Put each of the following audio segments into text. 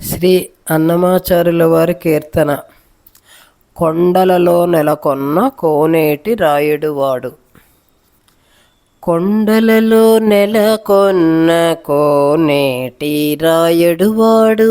శ్రీ అన్నమాచార్యుల వారి కీర్తన. కొండలలో నెలకొన్న కోనేటి రాయుడువాడు కొండలలో నెలకొన్న కోనేటి రాయుడువాడు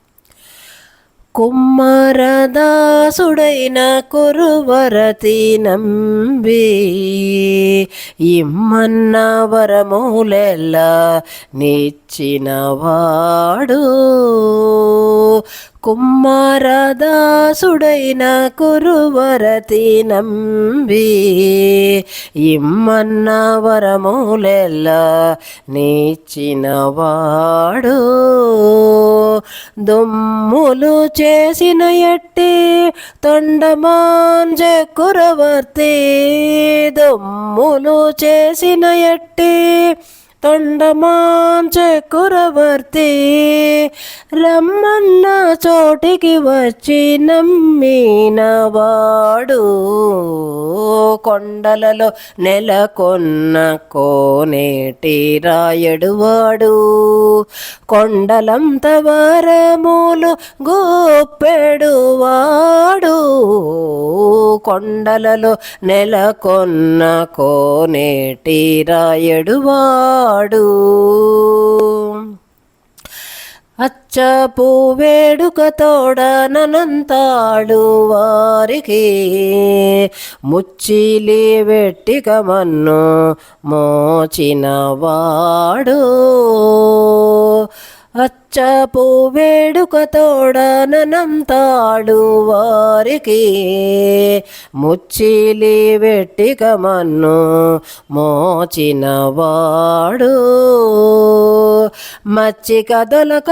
కుమ్మరదాసుడైన కురువరతి నంబి ఇమ్మన్న వరములెల్ల నిచ్చినవాడు. కుమ్మరదాసుడైన కురువరతి నంబి ఇమ్మన్న వరములెల్ల నిచ్చినవాడు. దుమ్ములు చేసిన ఎట్టి తొండమాంజ కురవర్తి. దుమ్ములు చేసిన ఎట్టి తొండమాంచ కురవర్తి. రమ్మన్న చోటికి వచ్చి నమ్మినవాడు కొండలలో నెలకొన్న కోనేటి రాయడువాడు కొండలంత వరములు గోపెడువాడు కొండలలో నెలకొన్న కోనేటి రాయడువాడు చపు వేడుక తోడనంతాడు వారికి ముచ్చిలి వెట్టిక మన్ను మోచినవాడు. అచ్చపు వేడుక తోడనంతాడు వారికి ముచ్చిలి వెట్టిక మన్ను మోచినవాడు. మచ్చి కదలక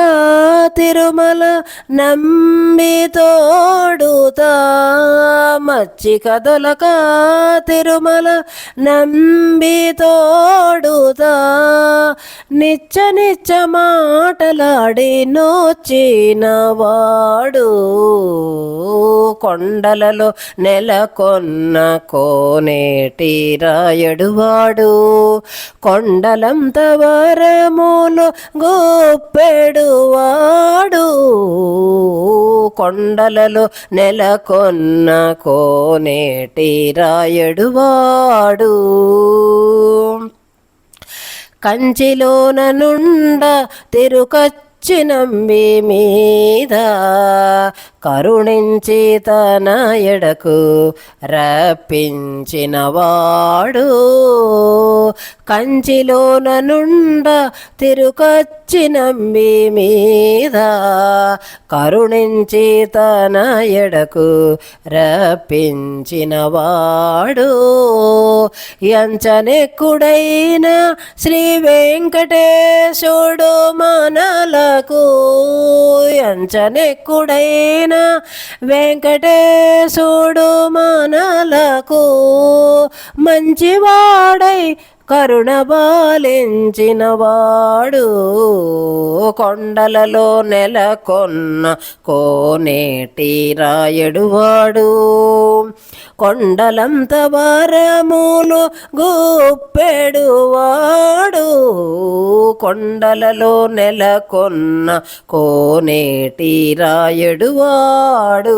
తిరుమల నంబి తోడుతా. మచ్చిక దొలక తిరుమల నంబి తోడుతా. నిచ్చ నిచ్చ మాటలాడి నోచినవాడు కొండలలో నెలకొన్న కోనేటి రాయడువాడు కొండలంత వరములు గొప్పెడువాడు కొండలలో నెలకొన్న కోనేటి రాయడువాడు. కంచిలోన నుండ తిరుకచ్చినంబి మీద కరుణించి తన ఎడకు రప్పించినవాడు. కంచిలోన నుండ తిరుకచ్చినంబి మీద కరుణించి తన ఎడకు రప్పించినవాడు ఎంచనెక్కుడైన శ్రీ వెంకటేశుడు మనలకు ఎంచనెక్కుడైన వెంకటేశుడు మనలకు మంచివాడై కరుణ బాలించినవాడు కొండలలో నెలకొన్న కోనేటి రాయడువాడు కొండలంత వరములు గుప్పెడువాడు కొండలలో నెలకొన్న కోనేటి రాయడువాడు